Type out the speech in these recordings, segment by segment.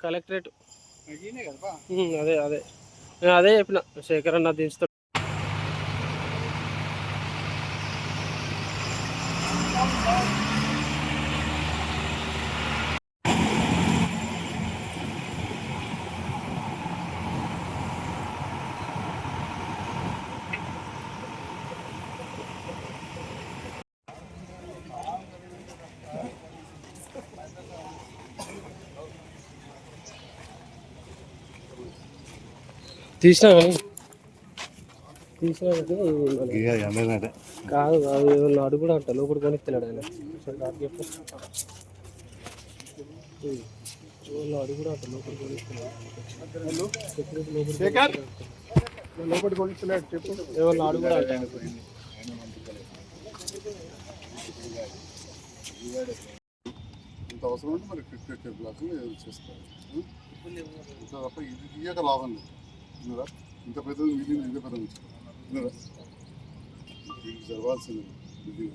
Collectorate. అదే అదే. అదే చెప్పిన. శేఖర్ అన్న దించుతాడు తీసినా కానీ తీసినా కానీ కాదు కాదు ఏమన్నా అడుగు కూడా అంట. లోపల ఆయన. నాకు చెప్పు. అడుగు కూడా అంట. లోపల లోపల ఏమన్నా అడుగు కూడా అంట. ఇంత అవసరం ఉంటే మరి క్రికెట్ చేస్తారు. ఇంత తప్ప ఇది తీయక లాభం లేదు. విన్నారా ఇంత పెద్దది మిగిలింది ఇంత పెద్ద విన్నారా ఇది జరగాల్సింది ఇది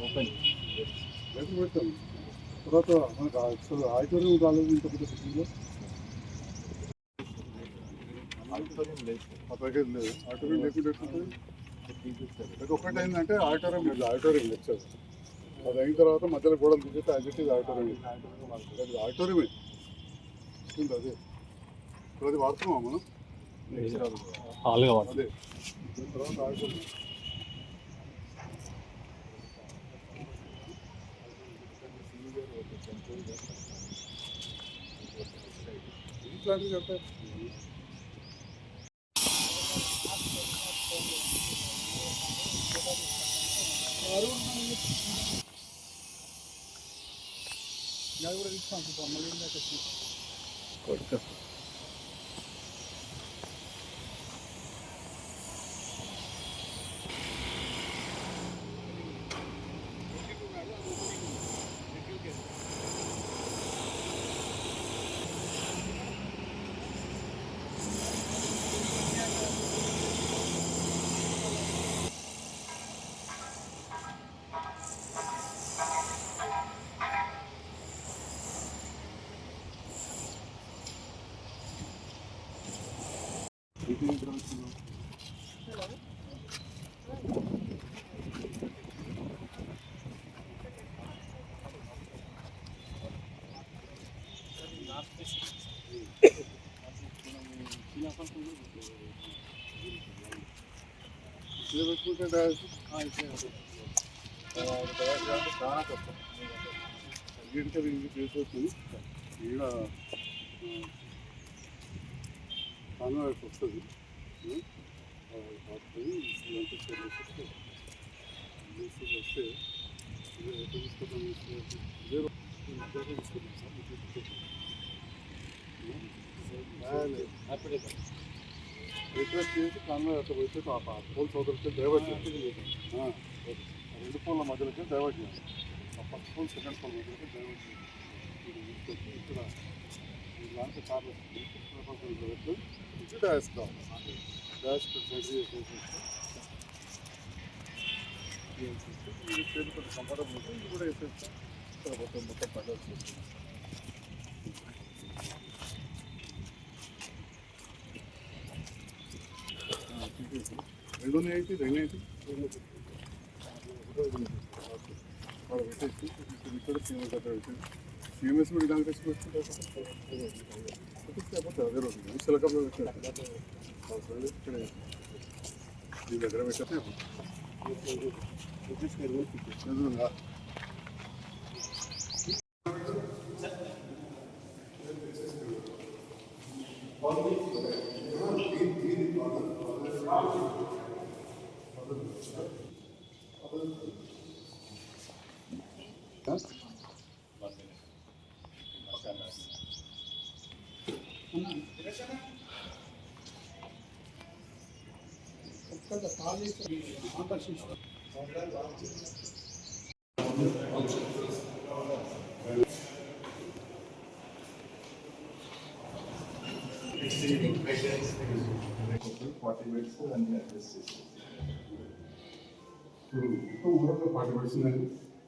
ఓపెన్ పెడతాం తర్వాత మనకు అసలు ఆడిటోరియం రాలేదు ఇంత పెద్ద సిటీలో ఆ ప్యాకేజ్ లేదు ఆడిటోరియం లేకుండా ఏంటంటే ఆడిటోరియం లేదు ఆడిటోరియం లెక్చర్ అది అయిన తర్వాత మధ్యలో గోడలు తీసేస్తే అది చెప్పేది ఆడిటోరియం. అది ఆడిటోరియమే. ఉంది అదే. ఇప్పుడు అది వాడుతున్నామా మనం? అదే. దీని తర్వాత ఆడిటోరియం. ఇట్లాంటివి చెప్తారు నేను చాలా కష్టం అన్నింటికీ ఇది చేసేసి ఈడ కాన్వాయిస్ వస్తుంది వస్తుంది వస్తే తీసుకుంటాం తీసుకుంటాం సార్ రిక్వెస్ట్ చేసి కాన్వాయ్ అట్లా వచ్చి ఆ పోల్ సోదరులకి డైవర్ట్ చేయాలి రెండు పోల్ల మధ్యలోకి డైవర్ట్ చేయాలి ఆ ఫస్ట్ పోల్ సెకండ్ పోల్ మధ్యలోకి డైవర్ట్ చేయాలి ఇక్కడ ఇలాంటి కార్లు పెట్టి ఇది డాష్ కావాలి డాష్ ఇది కొంచెం కంఫర్టబుల్ ఉంటుంది ఇది కూడా వేసేస్తాం ఇక్కడ మొత్తం మొత్తం పడాల్సి వస్తుంది రెండు ఎయిటీ పెట్టేసి ఇక్కడ సీఎంఎస్ అక్కడ సీఎంఎస్ కూడా అదే రోజు పెట్టారు. ఇక్కడ దగ్గర పెట్టేస్తే ఫార్టీ మినిట్స్ అన్ని అడ్జస్ట్ చేసి ఫార్టీ పర్సెంట్ ఫార్టీ ఏమన్నా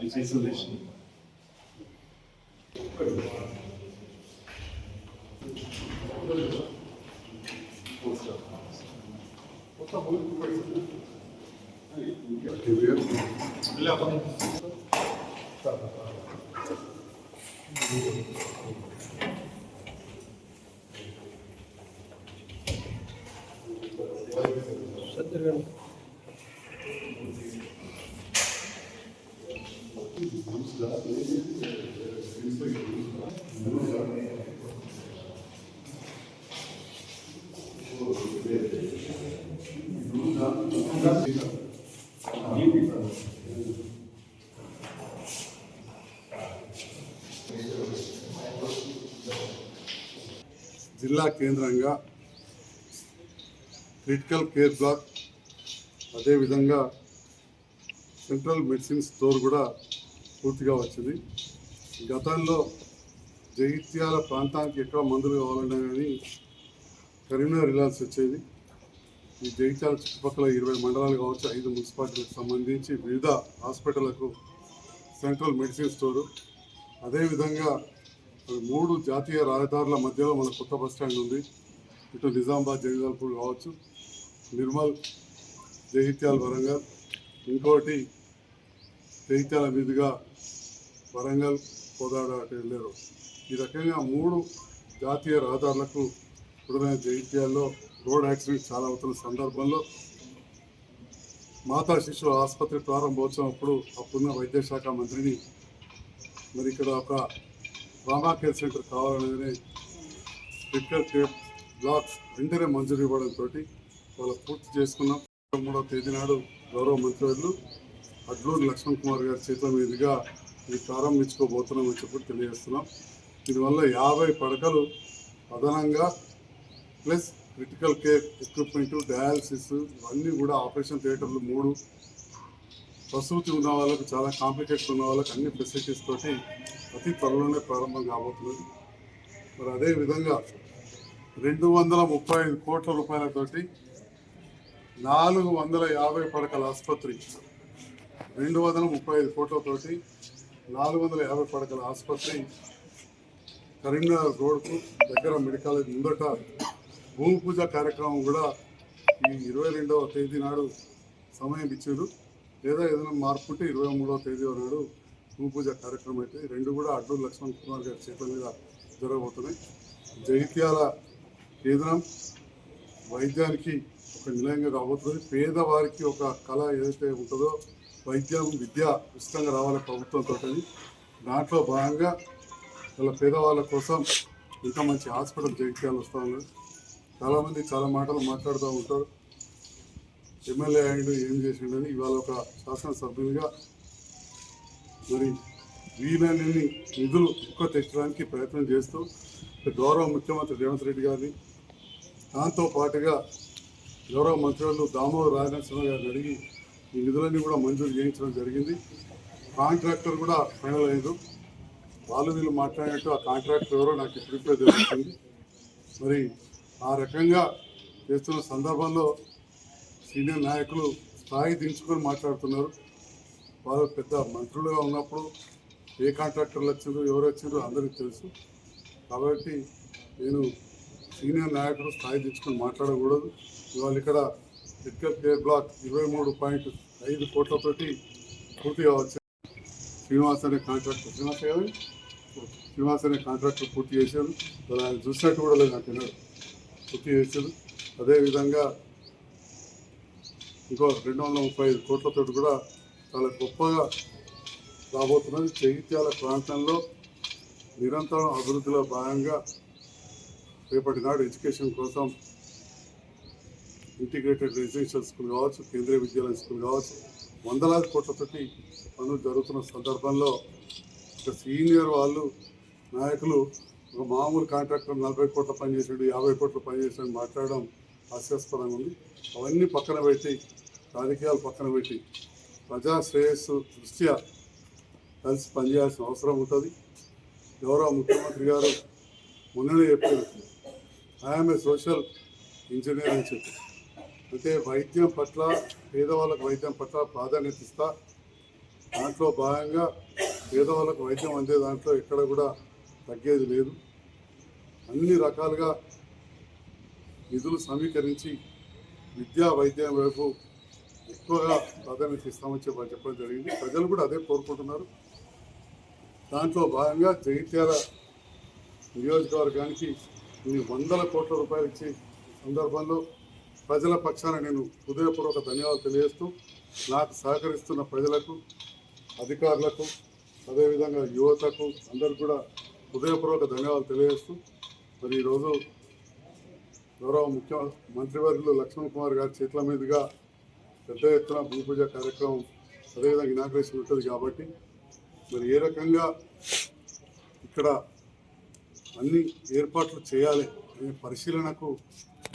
ఐదే ఉంది ఇక్కడ అంటే వాటర్ ఓకే, డయాలసిస్. ఆయన ఐసోలేషన్ జిల్లా కేంద్రంగా క్రిటికల్ కేర్ బ్లాక్ అదేవిధంగా సెంట్రల్ మెడిసిన్ స్టోర్ కూడా పూర్తిగా వచ్చింది. గతంలో జగిత్యాల ప్రాంతానికి ఎక్కడ మందులు కావాలన్నా కానీ కరీంనగర్ వెళ్ళాల్సి వచ్చేది. ఈ జగిత్యాల చుట్టుపక్కల ఇరవై మండలాలు కావచ్చు ఐదు మున్సిపాలిటీలకు సంబంధించి వివిధ హాస్పిటళ్ళకు సెంట్రల్ మెడిసిన్ స్టోరు. అదేవిధంగా మూడు జాతీయ రహదారుల మధ్యలో మన కొత్త బస్ స్టాండ్ ఉంది. ఇటు నిజామాబాద్ జగదాల్పూర్ కావచ్చు నిర్మల్ జగిత్యాల వరంగల్ ఇంకోటి జగిత్యాల మీదుగా వరంగల్ కోదాడ వెళ్ళారు. ఈ రకంగా మూడు జాతీయ రహదారులకు ఇప్పుడున్న జగిత్యాల్లో రోడ్ యాక్సిడెంట్ చాలా అవుతున్న సందర్భంలో మాతా శిశు ఆసుపత్రి ప్రారంభోత్సవం అప్పుడు అప్పుడున్న వైద్య శాఖ మంత్రిని మరి ఇక్కడ ఒక ట్రామా కేర్ సెంటర్ కావాలనేది క్రిటికల్ కేర్ బ్లాక్స్ వెంటనే మంజూరు ఇవ్వడంతో వాళ్ళు పూర్తి చేసుకున్నాం. మూడవ తేదీ నాడు గౌరవ మంత్రివర్యులు అడ్లూరు లక్ష్మణ్ కుమార్ గారి చేతుల మీదుగా ఇది ప్రారంభించుకోబోతున్నామని చెప్పి తెలియజేస్తున్నాం. దీనివల్ల యాభై పడకలు అదనంగా plus critical care equipment dialysis ఇవన్నీ కూడా ఆపరేషన్ థియేటర్లు మూడు. ప్రసూతి ఉన్న వాళ్ళకు చాలా కాంప్లికేషన్ ఉన్న వాళ్ళకి అన్ని ఫెసిలిటీస్ తోటి అతి త్వరలోనే ప్రారంభం కాబోతున్నది. మరి అదే విధంగా రెండు వందల ముప్పై ఐదు కోట్ల రూపాయలతోటి నాలుగు వందల యాభై పడకల ఆసుపత్రి రెండు వందల ముప్పై ఐదు కోట్లతోటి నాలుగు వందల యాభై పడకల ఆసుపత్రి కరీంనగర్ రోడ్కు దగ్గర మెడికల్ ముందట భూమి పూజ కార్యక్రమం కూడా ఈ ఇరవై రెండవ తేదీ నాడు సమయం ఇచ్చారు. లేదా ఏదైనా మార్పు ఉంటే ఇరవై మూడవ తేదీ నాడు భూమి పూజ కార్యక్రమం అయితే రెండు కూడా అడ్డూరు లక్ష్మణ్ కుమార్ గారి చేతుల మీద జరగబోతున్నాయి. జైత్యాల కేంద్రం వైద్యానికి ఒక నిలయంగా రాబోతుంది పేదవారికి ఒక కళ ఏదైతే ఉంటుందో వైద్యం విద్య ఉచితంగా రావాలి ప్రభుత్వంతో దాంట్లో భాగంగా వాళ్ళ పేదవాళ్ళ కోసం ఇంకా మంచి హాస్పిటల్ జగిత్యాలు వస్తూ ఉన్నారు. చాలామంది చాలా మాటలు మాట్లాడుతూ ఉంటారు. ఎమ్మెల్యే ఆయన ఏం చేసిండని ఇవాళ ఒక శాసనసభ్యునిగా మరి వీలైనన్ని నిధులు ఎక్కువ తెచ్చడానికి ప్రయత్నం చేస్తూ గౌరవ ముఖ్యమంత్రి రేవంత్ రెడ్డి గారిని దాంతో పాటుగా గౌరవ మంత్రులు దామోదర్ రాజనరసింహ గారిని అడిగి ఈ నిధులన్నీ కూడా మంజూరు చేయించడం జరిగింది. కాంట్రాక్టర్ కూడా ఫైనల్ అయ్యారు వాళ్ళు వీళ్ళు మాట్లాడినట్టు ఆ కాంట్రాక్టర్ ఎవరో నాకు ఇప్పుడిప్పుడే తెలుస్తుంది. మరి ఆ రకంగా చేస్తున్న సందర్భంలో సీనియర్ నాయకులు స్థాయి దించుకొని మాట్లాడుతున్నారు. వాళ్ళు పెద్ద మంత్రులుగా ఉన్నప్పుడు ఏ కాంట్రాక్టర్లు వచ్చారు ఎవరు వచ్చిందో అందరికీ తెలుసు. కాబట్టి నేను సీనియర్ నాయకులు స్థాయి తెచ్చుకొని మాట్లాడకూడదు. ఇవాళ ఇక్కడ మెడికల్ కేర్ బ్లాక్ ఇరవై మూడు పాయింట్ ఐదు కోట్లతోటి పూర్తిగా వచ్చాయి శ్రీనివాస్ అనే కాంట్రాక్టర్ శ్రీనివాస్ గారు? శ్రీనివాస్ అనే కాంట్రాక్టర్ పూర్తి చేశారు. ఆయన చూసినట్టు కూడా లేదు నాకు తెలియదు. పూర్తి చేశారు అదేవిధంగా ఇంకో రెండు వందల ముప్పై ఐదు కోట్లతో కూడా చాలా గొప్పగా రాబోతున్నది జగిత్యాల ప్రాంతంలో నిరంతరం అభివృద్ధిలో భాగంగా రేపటి నాడు ఎడ్యుకేషన్ కోసం ఇంటిగ్రేటెడ్ రెసిడెన్షియల్ స్కూల్ కావచ్చు కేంద్రీయ విద్యాలయ స్కూల్ కావచ్చు వందలాది కోట్లతోటి పనులు జరుగుతున్న సందర్భంలో ఒక సీనియర్ వాళ్ళు నాయకులు ఒక మామూలు కాంట్రాక్టర్ నలభై కోట్ల పని చేసాడు యాభై కోట్ల పని చేసాడు మాట్లాడడం హాస్యాస్పదంగా ఉంది. అవన్నీ పక్కన పెట్టి రాజకీయాలు పక్కన పెట్టి ప్రజా శ్రేయస్సు దృష్ట్యా కలిసి పనిచేయాల్సిన అవసరం ఉంటుంది. గౌరవ ముఖ్యమంత్రి గారు మొన్ననే చెప్పారు ఐఎమ్ ఏ సోషల్ ఇంజనీర్ అని చెప్పి అంటే వైద్యం పట్ల పేదవాళ్ళకు వైద్యం పట్ల ప్రాధాన్యత ఇస్తా దాంట్లో భాగంగా పేదవాళ్ళకు వైద్యం అందే దాంట్లో ఎక్కడ కూడా తగ్గేది లేదు. అన్ని రకాలుగా నిధులు సమీకరించి విద్యా వైద్యం వైపు ఎక్కువగా ప్రాధాన్యత ఇస్తామని చెప్పి చెప్పడం జరిగింది. ప్రజలు కూడా అదే కోరుకుంటున్నారు. దాంట్లో భాగంగా జగిత్యాల నియోజకవర్గానికి ఇన్ని వందల కోట్ల రూపాయలు ఇచ్చే సందర్భంలో ప్రజల పక్షాన నేను హృదయపూర్వక ధన్యవాదాలు తెలియజేస్తూ నాకు సహకరిస్తున్న ప్రజలకు అధికారులకు అదేవిధంగా యువతకు అందరు కూడా హృదయపూర్వక ధన్యవాదాలు తెలియజేస్తూ మరి ఈరోజు గౌరవ ముఖ్య మంత్రివర్యులు లక్ష్మణ్ కుమార్ గారి చేతుల మీదుగా పెద్ద ఎత్తున భూమి పూజ కార్యక్రమం అదేవిధంగా ఇనాగ్రేషన్ ఉంటుంది కాబట్టి మరి ఏ రకంగా ఇక్కడ అన్ని ఏర్పాట్లు చేయాలి అనే పరిశీలనకు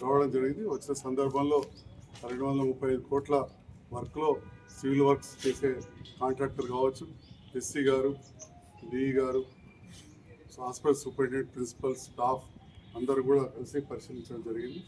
రావడం జరిగింది. వచ్చిన సందర్భంలో రెండు వందల ముప్పై ఐదు కోట్ల వర్క్లో సివిల్ వర్క్స్ చేసే కాంట్రాక్టర్ కావచ్చు ఎస్సీ గారు డిఈ గారు హాస్పిటల్ సూపరింటెండెంట్ ప్రిన్సిపల్ స్టాఫ్ అందరూ కూడా కలిసి పరిశీలించడం జరిగింది.